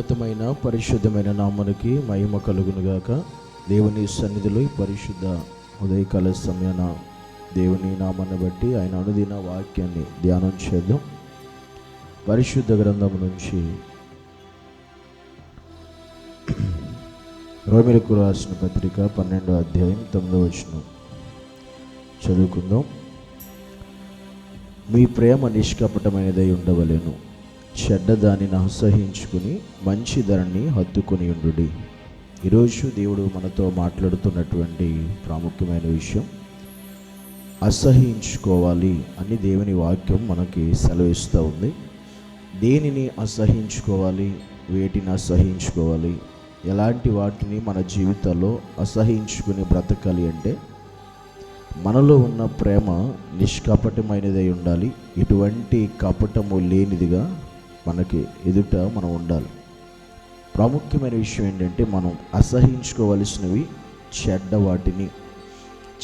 ఉన్నతమైన పరిశుద్ధమైన నామనికి మహిమ కలుగునుగాక. దేవుని సన్నిధిలో పరిశుద్ధ ఉదయకాల సమయాన దేవుని నామాన్ని బట్టి ఆయన అనుదిన వాక్యాన్ని ధ్యానం చేద్దాం. పరిశుద్ధ గ్రంథం నుంచి రోమిలకు రాసిన పత్రిక పన్నెండో అధ్యాయం తొమ్మిదో వచ్చిన చదువుకుందాం. మీ ప్రేమ నిష్కపటమైనదై ఉండవలేను. చెడ్డ దానిని అసహించుకుని మంచి ధరని హత్తుకుని ఉండు ఈరోజు దేవుడు మనతో మాట్లాడుతున్నటువంటి ప్రాముఖ్యమైన విషయం అసహించుకోవాలి అని దేవుని వాక్యం మనకి సెలవిస్తూ ఉంది. దేనిని అసహించుకోవాలి వేటిని అసహించుకోవాలి ఎలాంటి వాటిని మన జీవితంలో అసహించుకుని బ్రతకాలి అంటే మనలో ఉన్న ప్రేమ నిష్కపటమైనదై ఉండాలి. ఎటువంటి కపటము లేనిదిగా మనకి ఎదుట మనం ఉండాలి. ప్రాముఖ్యమైన విషయం ఏంటంటే మనం అసహించుకోవలసినవి చెడ్డ వాటిని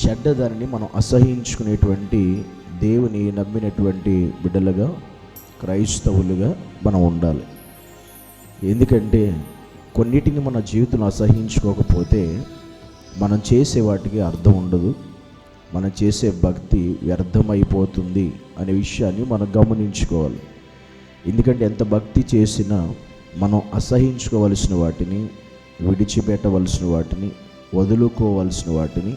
చెడ్డ దానిని మనం అసహించుకునేటువంటి దేవుని నమ్మినటువంటి బిడ్డలుగా క్రైస్తవులుగా మనం ఉండాలి. ఎందుకంటే కొన్నిటిని మన జీవితంలో అసహించుకోకపోతే మనం చేసే వాటికి అర్థం ఉండదు. మనం చేసే భక్తి వ్యర్థమైపోతుంది అనే విషయాన్ని మనం గమనించుకోవాలి. ఎందుకంటే ఎంత భక్తి చేసినా మనం అసహించుకోవలసిన వాటిని విడిచిపెట్టవలసిన వాటిని వదులుకోవలసిన వాటిని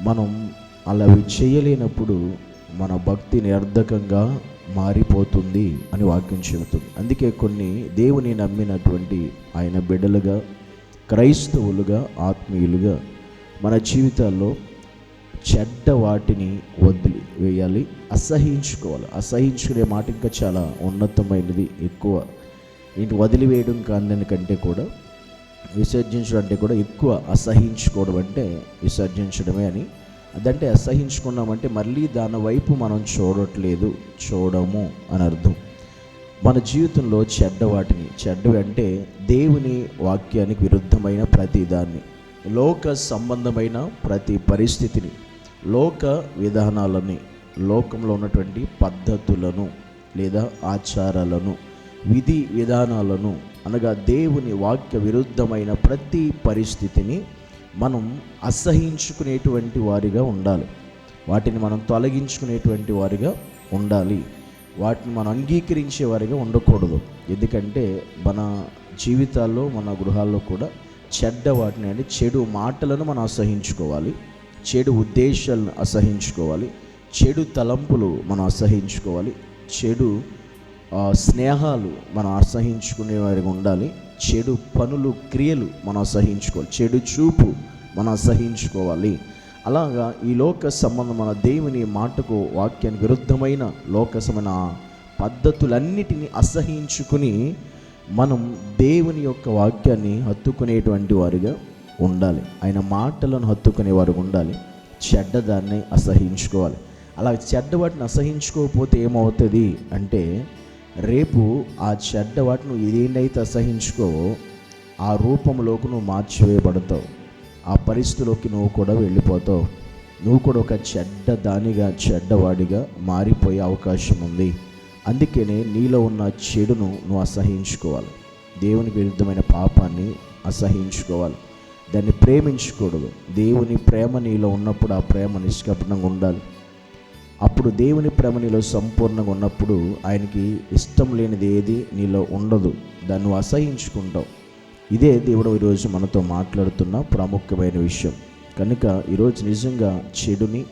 మనం అలా చేయలేనప్పుడు మన భక్తి నిరర్ధకంగా మారిపోతుంది అని వాక్యం చెబుతుంది. అందుకే కొన్ని దేవుని నమ్మినటువంటి ఆయన బిడ్డలుగా క్రైస్తవులుగా ఆత్మీయులుగా మన జీవితాల్లో చెడ్డ వాటిని వదిలి వేయాలి. అసహించుకోవాలి. అసహించుకునే మాట ఇంకా చాలా ఉన్నతమైనది ఎక్కువ. ఇంటి వదిలివేయడం కానీ కంటే కూడా విసర్జించడం అంటే కూడా ఎక్కువ అసహించుకోవడం అంటే విసర్జించడమే అని. అదంటే అసహించుకున్నామంటే మళ్ళీ దాని వైపు మనం చూడట్లేదు చూడము అని అర్థం. మన జీవితంలో చెడ్డ వాటిని చెడ్డవి అంటే దేవుని వాక్యానికి విరుద్ధమైన ప్రతి దాన్ని లోక సంబంధమైన ప్రతి పరిస్థితిని లోక విధానాలని లోకంలో ఉన్నటువంటి పద్ధతులను లేదా ఆచారాలను విధి విధానాలను అనగా దేవుని వాక్య విరుద్ధమైన ప్రతి పరిస్థితిని మనం అసహించుకునేటువంటి వారిగా ఉండాలి. వాటిని మనం తొలగించుకునేటువంటి వారిగా ఉండాలి. వాటిని మనం అంగీకరించే వారిగా ఉండకూడదు. ఎందుకంటే మన జీవితాల్లో మన గృహాల్లో కూడా చెడ్డ వాటిని అంటే చెడు మాటలను మనం అసహించుకోవాలి. చెడు ఉద్దేశాలను అసహించుకోవాలి. చెడు తలంపులు మనం అసహించుకోవాలి. చెడు స్నేహాలు మనం అసహించుకునే వారిగా ఉండాలి. చెడు పనులు క్రియలు మనం అసహించుకోవాలి. చెడు చూపు మనం అసహించుకోవాలి. అలాగా ఈ లోక సంబంధం మన దేవుని మాటకు వాక్యానికి విరుద్ధమైన లోకసమైన పద్ధతులన్నిటినీ అసహించుకుని మనం దేవుని యొక్క వాక్యాన్ని హత్తుకునేటువంటి వారిగా ఉండాలి. ఆయన మాటలను హత్తుకునే వారు ఉండాలి. చెడ్డదాన్ని అసహించుకోవాలి. అలా చెడ్డ వాటిని అసహించుకోకపోతే ఏమవుతుంది అంటే రేపు ఆ చెడ్డ వాటిని ఏదైతే అసహించుకోవో ఆ రూపంలోకి నువ్వు మార్చివేయబడతావు. ఆ పరిస్థితిలోకి నువ్వు కూడా వెళ్ళిపోతావు. నువ్వు కూడా ఒక చెడ్డ దానిగా చెడ్డవాడిగా మారిపోయే అవకాశం ఉంది. అందుకనే నీలో ఉన్న చెడును నువ్వు అసహించుకోవాలి. దేవునికి విరుద్ధమైన పాపాన్ని అసహించుకోవాలి. దాన్ని ప్రేమించకూడదు. దేవుని ప్రేమ నీలో ఉన్నప్పుడు ఆ ప్రేమ నిష్కపటంగా ఉండాలి. అప్పుడు దేవుని ప్రేమ నీలో సంపూర్ణంగా ఉన్నప్పుడు ఆయనకి ఇష్టం లేనిది ఏది నీలో ఉండదు. దాన్ని నువ్వు అసహించుకుంటావు. ఇదే దేవుడు ఈరోజు మనతో మాట్లాడుతున్న ప్రాముఖ్యమైన విషయం. కనుక ఈరోజు నిజంగా చెడుని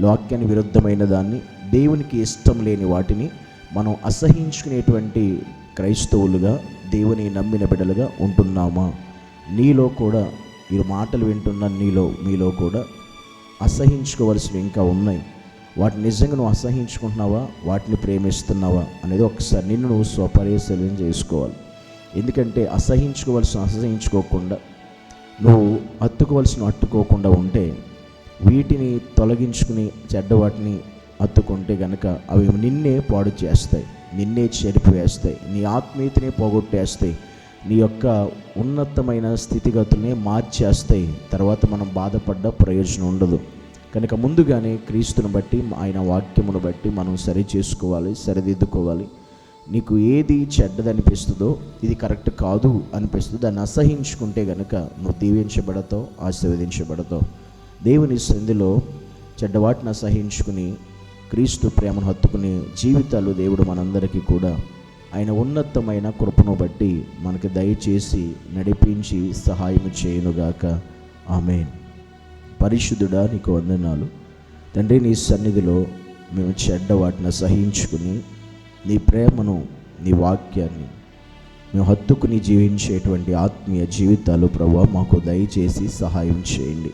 లోక్యాన్ని విరుద్ధమైన దాన్ని దేవునికి ఇష్టం లేని వాటిని మనం అసహించుకునేటువంటి క్రైస్తవులుగా దేవుని నమ్మిన బిడ్డలుగా ఉంటున్నామా? నీలో కూడా ఈ మాటలు వింటున్న నీలో మీలో కూడా అసహించుకోవలసినవి ఇంకా ఉన్నాయి. వాటిని నిజంగా నువ్వు అసహించుకుంటున్నావా? వాటిని ప్రేమిస్తున్నావా? అనేది ఒకసారి నిన్ను నువ్వు స్వపరిశీలన చేసుకోవాలి. ఎందుకంటే అసహించుకోవలసిన అసహించుకోకుండా నువ్వు అత్తుకోవలసిన అట్టుకోకుండా ఉంటే వీటిని తొలగించుకుని చెడ్డ వాటిని అత్తుకుంటే గనక అవి నిన్నే పాడు చేస్తాయి. నిన్నే చెరిపివేస్తాయి నీ ఆత్మీయతనే పోగొట్టేస్తాయి. నీ యొక్క ఉన్నతమైన స్థితిగతుల్ని మార్చేస్తాయి. తర్వాత మనం బాధపడ్డ ప్రయోజనం ఉండదు. కనుక ముందుగానే క్రీస్తుని బట్టి ఆయన వాక్యమును బట్టి మనం సరి చేసుకోవాలి సరిదిద్దుకోవాలి. నీకు ఏది చెడ్డదనిపిస్తుందో ఇది కరెక్ట్ కాదు అనిపిస్తుందో దాన్ని అసహించుకుంటే గనుక నువ్వు దీవించబడతావు ఆశీర్వదించబడతావు. దేవుని సంధిలో చెడ్డవాటిని అసహించుకుని క్రీస్తు ప్రేమను హత్తుకుని జీవితాలు దేవుడు మనందరికీ కూడా ఆయన ఉన్నతమైన కృపను బట్టి మనకి దయచేసి నడిపించి సహాయం చేయనుగాక. ఆమెన్. పరిశుద్ధుడా నీకు వందనాలు. తండ్రి నీ సన్నిధిలో మేము చెడ్డ వాటిని సహించుకుని నీ ప్రేమను నీ వాక్యాన్ని మేము హత్తుకుని జీవించేటువంటి ఆత్మీయ జీవితాలు ప్రభా మాకు దయచేసి సహాయం చేయండి.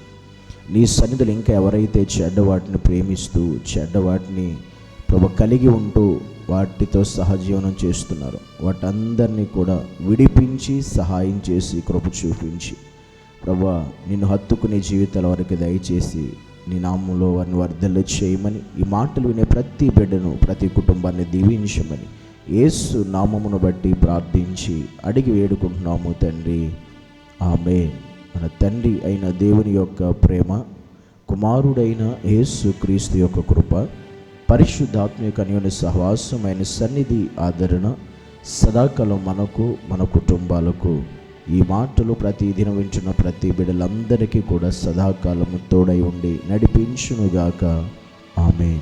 నీ సన్నిధులు ఇంకా ఎవరైతే చెడ్డ వాటిని ప్రేమిస్తూ చెడ్డ వాటిని ప్రభు కలిగి ఉంటూ వాటితో సహజీవనం చేస్తున్నారు. వాటందరినీ కూడా విడిపించి సహాయం చేసి కృప చూపించి. ప్రభా నిన్ను హత్తుకునే జీవితాల వరకు దయచేసి నీ నామంలో వారిని వర్ధలు చేయమని ఈ మాటలు వినే ప్రతి బిడ్డను ప్రతి కుటుంబాన్ని దీవించమని యేసు నామమును బట్టి ప్రార్థించి అడిగి వేడుకుంటున్నాము తండ్రి. ఆమె మన తండ్రి అయిన దేవుని యొక్క ప్రేమ కుమారుడైన యేసు క్రీస్తు యొక్క కృప పరిశుద్ధాత్మిక అన్యోన్య సహవాసమైన సన్నిధి ఆదరణ సదాకాలం మనకు మన కుటుంబాలకు ఈ మాటలు ప్రతి దినం వింటున్న ప్రతి బిడ్డలందరికీ కూడా సదాకాలము తోడై ఉండి నడిపించునుగాక. ఆమెన్.